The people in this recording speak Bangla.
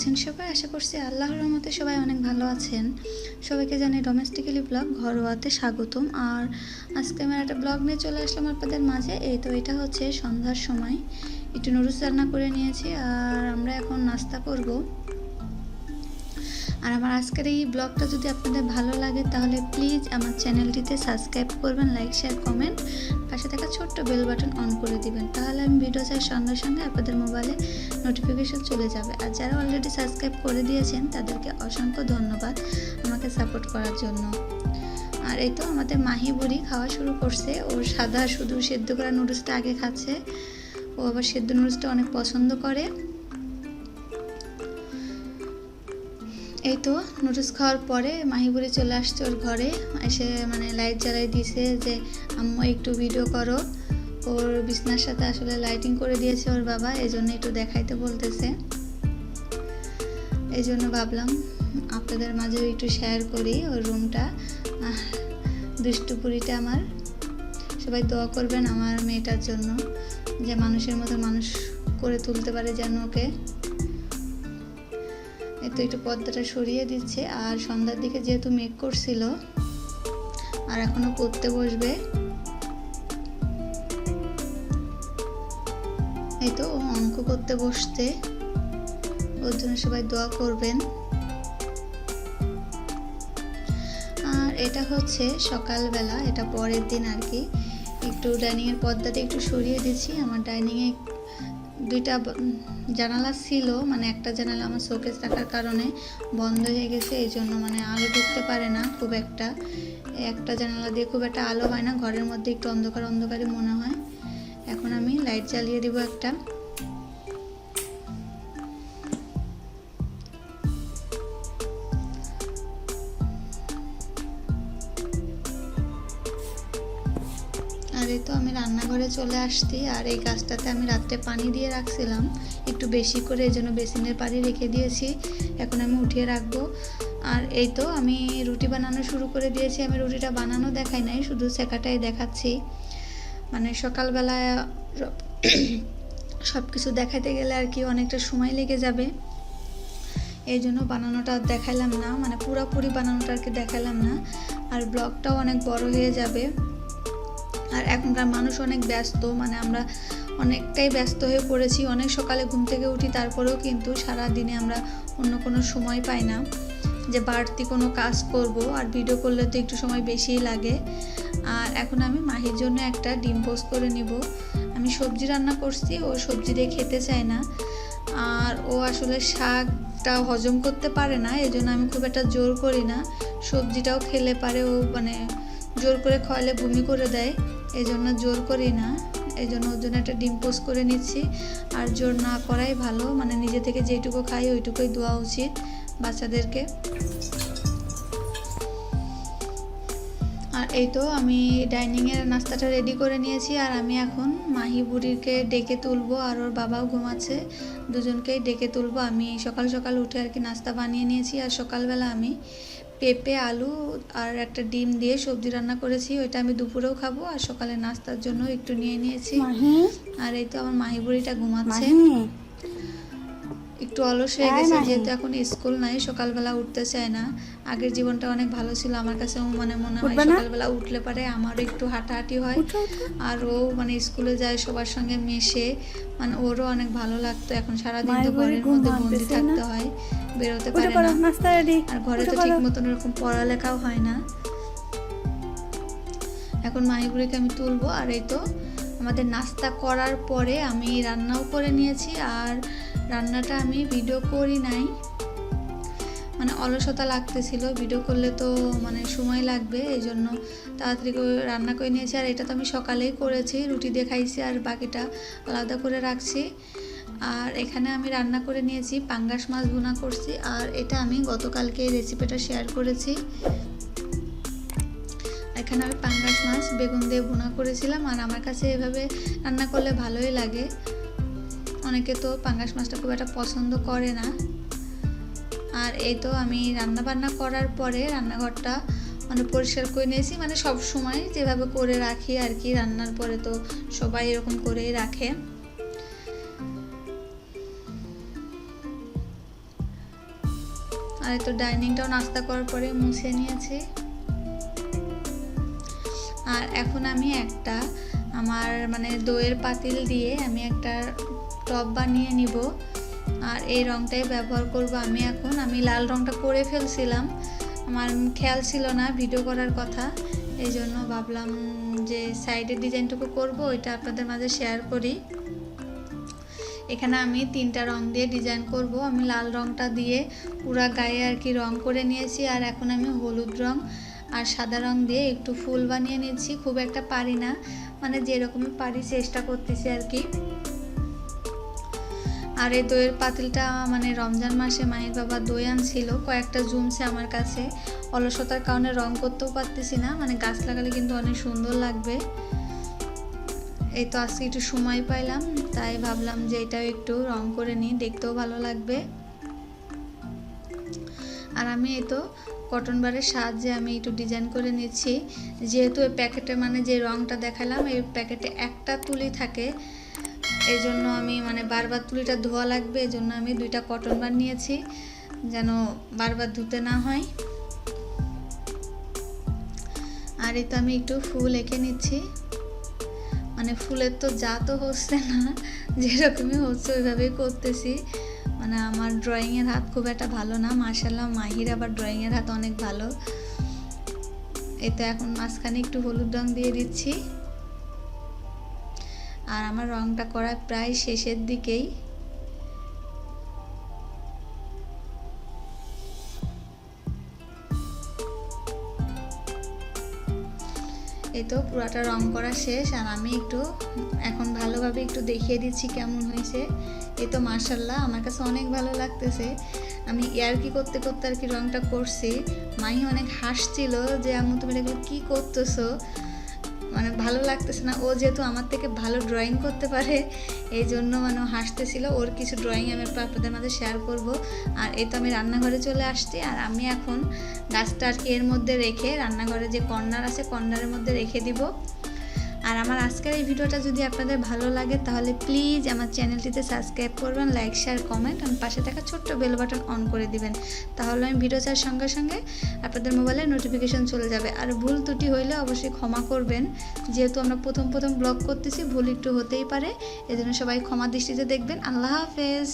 আছেন সবাই? আশা করছি আল্লাহর রহমতে সবাই অনেক ভালো আছেন। সবাইকে জানি ডোমেস্টিক্যালি ব্লগ ঘরোয়াতে স্বাগতম। আর আজকে আমার একটা ব্লগ নিয়ে চলে আসলাম আপনাদের মাঝে। এই তো এটা হচ্ছে সন্ধ্যার সময়। একটু নুডলস রান্না করে নিয়েছি। আর আমরা এখন নাস্তা করব। আর আমার আজকের এই ব্লগটা যদি আপনাদের ভালো লাগে, তাহলে প্লিজ আমার চ্যানেলটিতে সাবস্ক্রাইব করবেন লাইক শেয়ার কমেন্ট পাশে থাকা ছোট্ট বেল বাটন অন করে দিবেন, তাহলে আমি ভিডিও চাই সঙ্গে সঙ্গে আপনাদের মোবাইলে নোটিফিকেশন চলে যাবে। আর যারা অলরেডি সাবস্ক্রাইব করে দিয়েছেন, তাদেরকে অসংখ্য ধন্যবাদ আমাকে সাপোর্ট করার জন্য। আর এই তো আমাদের মাহি বুড়ি খাওয়া শুরু করছে ওর সাদা শুধু সেদ্ধ করা নুডলসটা আগে খাচ্ছে। ও আবার সেদ্ধ নুডলসটা অনেক পছন্দ করে। এই তো নুডলস খাওয়ার পরে মাহিবুড়ি চলে আসছে ওর ঘরে। এসে মানে লাইট জ্বালাই দিয়েছে যে, আম্মু, একটু ভিডিও করো। ওর বিছনার সাথে আসলে লাইটিং করে দিয়েছে ওর বাবা এই জন্য একটু দেখাইতে বলতেছে। এই জন্য ভাবলাম আপনাদের মাঝেও একটু শেয়ার করি ওর রুমটা দুষ্টুপুরিটা আমার। সবাই দোয়া করবেন আমার মেয়েটার জন্য, যে মানুষের মতো মানুষ করে তুলতে পারে যেন ওকে। তো একটু পর্দাটা সরিয়ে দিচ্ছে। আর সন্ধ্যার দিকে যেহেতু মেঘ করছিল, আর এখনও পড়তে বসবে। এই তো অঙ্ক করতে বসতে ওর জন্য সবাই দোয়া করবেন। আর এটা হচ্ছে সকালবেলা, এটা পরের দিন আর কি। একটু ডাইনিংয়ের পর্দাটা একটু সরিয়ে দিচ্ছি, আমার ডাইনিংয়ে দুইটা জানালা ছিল মানে একটা জানালা আমার শোকেস রাখার কারণে বন্ধ হয়ে গেছে, এই জন্য মানে আলো ঢুকতে পারে না খুব একটা। একটা জানালা দিয়ে খুব একটা আলো হয় না, ঘরের মধ্যে একটু অন্ধকার অন্ধকারই মনে হয়। এখন আমি লাইট জ্বালিয়ে দিব একটা। এই তো আমি রান্নাঘরে চলে আসছি আর এই গাছটাতে আমি রাত্রে পানি দিয়ে রাখছিলাম। একটু বেশি করে এই জন্য বেসিনের পানি রেখে দিয়েছি। এখন আমি উঠিয়ে রাখব। আর এই তো আমি রুটি বানানো শুরু করে দিয়েছি। আমি রুটিটা বানানো দেখাই নাই, শুধু শেখাটাই দেখাচ্ছি। মানে সকালবেলায় সব কিছু দেখাতে গেলে আর কি অনেকটা সময় লেগে যাবে। এই জন্য বানানোটা দেখাইলাম না মানে পুরোপুরি বানানোটা আর কি দেখালাম না। আর ব্লগটাও অনেক বড় হয়ে যাবে। আর এখনকার মানুষ অনেক ব্যস্ত মানে আমরা অনেকটাই ব্যস্ত হয়ে পড়েছি। অনেক সকালে ঘুম থেকে উঠি, তারপরেও কিন্তু সারা দিনে আমরা অন্য কোনো সময় পাই না যে বাড়তি কোনো কাজ করব। আর ভিডিও করলে তো একটু সময় বেশিই লাগে। আর এখন আমি মাহির জন্য একটা ডিম পোস্ট করে নিব। আমি সবজি রান্না করছি, ও সবজি দিয়ে খেতে চায় না। আর ও আসলে শাকটা হজম করতে পারে না এই জন্য আমি খুব একটা জোর করি না। সবজিটাও খেলে পারে, ও মানে জোর করে খাওয়ালে বমি করে দেয়। এই জন্য জোর করি না। এই জন্য ওর জন্য একটা ডিম পোস্ট করে নিচ্ছি। আর জোর না করাই ভালো মানে নিজে থেকে যেটুকু খাই ওইটুকুই দেওয়া উচিত বাচ্চাদেরকে। আর এই তো আমি ডাইনিংয়ের নাস্তাটা রেডি করে নিয়েছি, আর আমি এখন মাহি বুড়িকে ডেকে তুলবো, আর ওর বাবাও ঘুমাচ্ছে। দুজনকেই ডেকে তুলবো। আমি সকাল সকাল উঠে আর কি নাস্তা বানিয়ে নিয়েছি, আর সকালবেলা আমি পেঁপে আলু আর একটা ডিম দিয়ে সবজি রান্না করেছি। ওইটা আমি দুপুরেও খাব আর সকালে নাস্তার জন্য একটু নিয়ে নিয়েছি। আর এই তো আমার মাহি বুড়িটা ঘুমাচ্ছে একটু অলস হয়ে গেছে যেহেতু এখন স্কুল নাই সকালবেলা উঠতে চায় না। আগের জীবনটা অনেক ভালো ছিল আমার কাছে মানে মনে হয় সকালবেলা উঠলে পারে আমার একটু হাঁটাহাঁটি হয়। আর ও মানে স্কুলে যায় সবার সঙ্গে মেশে মানে ওরও অনেক ভালো লাগতো। এখন সারাদিন তো ঘরের মধ্যে বন্দি থাকতে হয় বেরোতে পারে না। আর ঘরে তো ঠিক মতন ওরকম পড়ালেখাও হয় না। এখন মাহিগুড়িকে আমি তুলবো আর এই তো আমাদের নাস্তা করার পরে আমি রান্নাও করে নিয়েছি আর রান্নাটা আমি ভিডিও করি নাই। মানে অলসতা লাগতেছিল ভিডিও করলে তো মানে সময় লাগবে এই জন্য তাড়াতাড়ি করে রান্না করে নিয়েছি। আর এটা তো আমি সকালেই করেছি, রুটি দিয়ে খাইছি আর বাকিটা আলাদা করে রাখছি। আর এখানে আমি রান্না করে নিয়েছি, পাঙ্গাস মাছ ভুনা করছি। আর এটা আমি গতকালকে এই রেসিপিটা শেয়ার করেছি। এখানে আমি পাঙ্গাস মাছ বেগুন দিয়ে ভুনা করেছিলাম, আর আমার কাছে এভাবে রান্না করলে ভালোই লাগে। অনেকে তো পাঙ্গাস মাছটা খুব একটা পছন্দ করে না। আর এই তো আমি রান্না বান্না করার পরে রান্নাঘরটা মানে পরিষ্কার করে নিয়েছি। মানে সব সময় যেভাবে করে রাখি আর কি, রান্নার পরে তো সবাই এরকম করেই রাখে। আর এই তো ডাইনিংটাও নাস্তা করার পরে মুছে নিয়েছি। আর এখন আমি একটা আমার মানে দইয়ের পাতিল দিয়ে আমি একটা টব বানিয়ে নিব। আর এই রংটাই ব্যবহার করব আমি এখন। আমি লাল রংটা করে ফেলছিলাম। আমার খেয়াল ছিল না ভিডিও করার কথা। এই জন্য ভাবলাম যে সাইডের ডিজাইনটুকু করব, ওইটা আপনাদের মাঝে শেয়ার করি। এখানে আমি তিনটা রং দিয়ে ডিজাইন করব। আমি লাল রংটা দিয়ে পুরা গায়ে আর কি রং করে নিয়েছি। আর এখন আমি হলুদ রং আর সাদা রং দিয়ে একটু ফুল বানিয়ে নিয়েছি খুব একটা পারি না। মানে যেরকমই পারি চেষ্টা করতেছি আর কি। আর এই দইয়ের পাতিলটা মানে রমজান মাসে মায়ের বাবা দই আনছিল, কয়েকটা জুমছে আমার কাছে। অলসতার কারণে রং করতেও পারতেছি না মানে গাছ লাগালে কিন্তু অনেক সুন্দর লাগবে। এই তো আজকে একটু সময় পাইলাম, তাই ভাবলাম যে এটাও একটু রং করে নিই, দেখতেও ভালো লাগবে। আর আমি এই তো কটন বারের সাহায্যে আমি একটু ডিজাইন করে নিচ্ছি। যেহেতু এই প্যাকেটে মানে যে রংটা দেখালাম, এই প্যাকেটে একটা তুলি থাকে এই জন্য আমি মানে বারবার তুলিটা ধোয়া লাগবে এই জন্য আমি দুইটা কটন বার নিয়েছি, যেন বারবার ধুতে না হয়। আর এই তো আমি একটু ফুল এঁকে নিচ্ছি। মানে ফুলের তো যা তো হচ্ছে না, যেরকমই হচ্ছে ওইভাবেই করতেছি। মানে আমার ড্রয়িংয়ের হাত খুব একটা ভালো না মার্শাল্লাহ মাহির আবার ড্রয়িংয়ের হাত অনেক ভালো। এই তো এখন মাঝখানে একটু হলুদ রং দিয়ে দিচ্ছি। আর আমার রংটা করা প্রায় শেষের দিকেই। এই তো পুরাটা রং করা শেষ, আর আমি একটু এখন ভালোভাবে একটু দেখিয়ে দিচ্ছি কেমন হয়েছে। এই তো মার্শাল্লাহ আমার কাছে অনেক ভালো লাগতেছে। আমি ইয়ার কি করতে করতে আর কি রংটা করছি। মাই অনেক হাসছিল যে, আম্মু, তুমি এগুলো কী করতেছো? মানে ভালো লাগতেছে না। ও যেহেতু আমার থেকে ভালো ড্রয়িং করতে পারে, এই জন্য মানে হাসতেছিল। ওর কিছু ড্রয়িং আমি আপনাদের মাঝে শেয়ার করব। আর এই তো আমি রান্নাঘরে চলে আসছি। আর আমি এখন গাছটা আর কি এর মধ্যে রেখে রান্নাঘরে যে কর্নার আছে, কর্নারের মধ্যে রেখে দিব। আর আমার আজকের এই ভিডিওটা যদি আপনাদের ভালো লাগে, তাহলে প্লিজ আমার চ্যানেলটিতে সাবস্ক্রাইব করবেন লাইক শেয়ার কমেন্ট আর পাশে থাকা ছোট্ট বেল বাটন অন করে দিবেন। তাহলে আমি ভিডিও ছাড়ার সঙ্গে সঙ্গে আপনাদের মোবাইলে নোটিফিকেশন চলে যাবে। আর ভুল ত্রুটি হইলে অবশ্যই ক্ষমা করবেন। যেহেতু আমরা প্রথম প্রথম ব্লগ করতেছি, ভুল একটু হতেই পারে। এজন্য সবাই ক্ষমা দৃষ্টিতে দেখবেন। আল্লাহ হাফেজ।